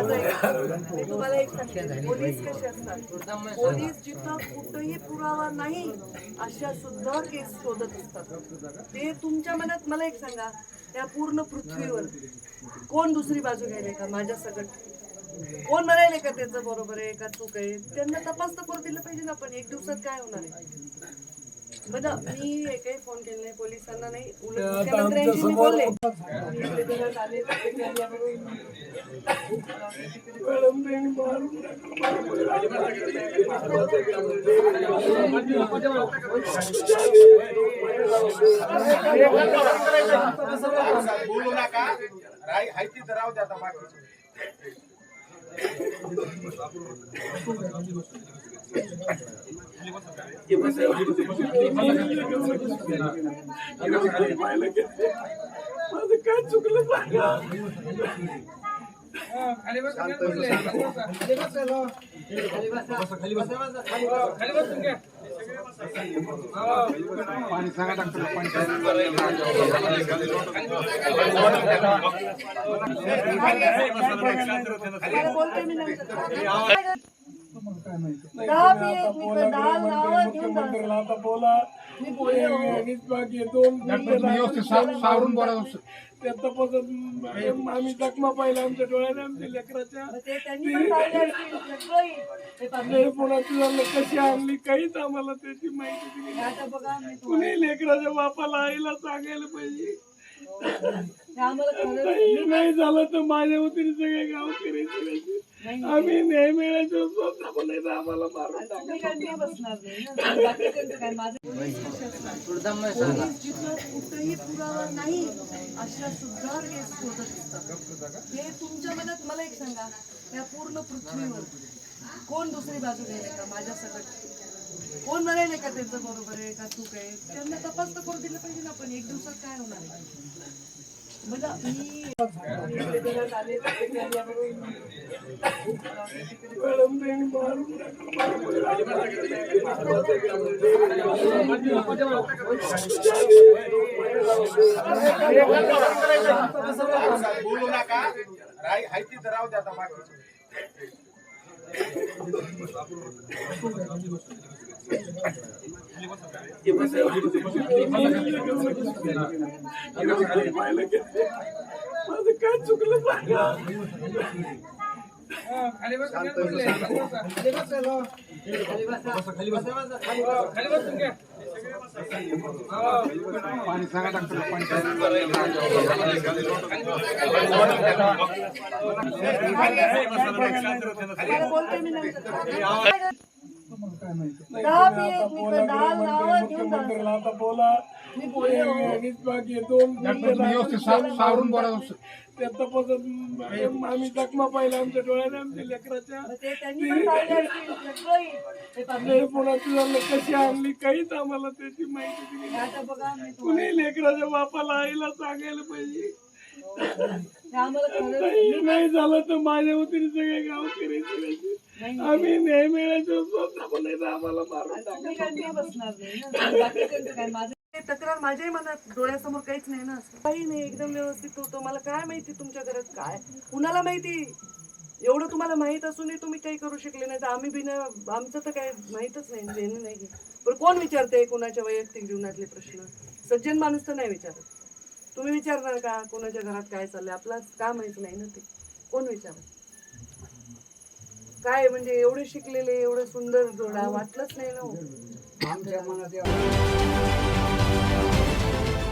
तुम्हाला एक पोलीस कसे असतात? पोलीस जिथं कुठंही पुरावा नाही अशा सुद्धा केस शोधत असतात. ते तुमच्या मनात मला एक सांगा त्या पूर्ण पृथ्वीवर कोण दुसरी बाजू घ्यायला का माझ्या सकट कोण म्हणायले का त्याचं बरोबर आहे का चूक आहे? त्यांना तपास तर करू दिलं पाहिजे ना पण एक दिवसात काय होणार आहे? बघा मी एकही फोन केला नाही पोलिसांना नाही उलट मुख्यमंत्र्यांशी मी बोलले घरात आले बोलू नका राही हाय तिथं राहू द्या आता बाकीचे मला खाली बस खाली बस. खाली बस खाली बस खाली नावं घेऊन जाणार. आता बोला मी दोन सावरून बोला त्या तपासात आम्ही जखमा पाहिला आमच्या डोळ्याने आमच्या लेकराच्या. कोणाची झालं कशी आणली काहीच आम्हाला त्याची माहिती दिली कुणी लेकराच्या बापाला आईला सांगायला पाहिजे? नाही झालं तर माझ्या वतीने सगळे गावकरी सगळे. आम्ही न्याय मिळायचं स्वतः पण नाही आम्हाला मारून टाका. जिथं कुठंही पुरावा नाही अशा सुद्धा केस शोधत असतात हे तुमच्या मनात मला एक सांगा या पूर्ण पृथ्वीवर कोण दुसरी बाजू घ्यायला का माझ्या सकट कोण म्हणायले का त्याचं बरोबर आहे का चूक आहे? त्यांना तपास तर करू दिलं पाहिजे ना पण एक दिवसात काय होणार आहे? बघा मी बोलू नका. राय हाय तिथं राहू द्या आता बाकीचे माझं काय चुकलं सांगा बोलते मी नंतर दहा बोला. सावरून बोला त्या तपासात आम्ही जखमा पाहिला आमच्या डोळ्याने आमच्या लेकराच्या मग ते त्यांनी पण पाहिले असतील, सगळंही. ते पाहिले. नाही कोणाची झालं कशी आणली काहीच आम्हाला त्याची माहिती दिली नाही. आता बघा मी तुम्हाला- कुणी लेकराच्या बापाला आईला सांगायला पाहिजे नाही झालं तर माझ्या वतीने सगळे गावकरी. आम्ही न्याय मिळायचं स्वतः पण नाही तर आम्हाला मारून टाका. ते हे तक्रार माझ्याही मनात डोळ्यासमोर काहीच नाही ना. काही नाही एकदम व्यवस्थित होतो. मला काय माहिती तुमच्या घरात काय? कुणाला माहिती? एवढं तुम्हाला माहीत असूनही तुम्ही काही करू शकले नाही. तर आम्ही बिना आमचं तर काय माहीतच नाही. म्हणजे देणं नाही. पण कोण विचारते कोणाच्या वैयक्तिक जीवनातले प्रश्न? सज्जन माणूस तर नाही विचारत. तुम्ही विचारणार का? कोणाच्या घरात काय चाललंय? आपला का माहीत नाही ना ते? कोण विचारत? काय म्हणजे एवढे शिकलेले एवढं सुंदर जोडा वाटलंच नाही ना हो.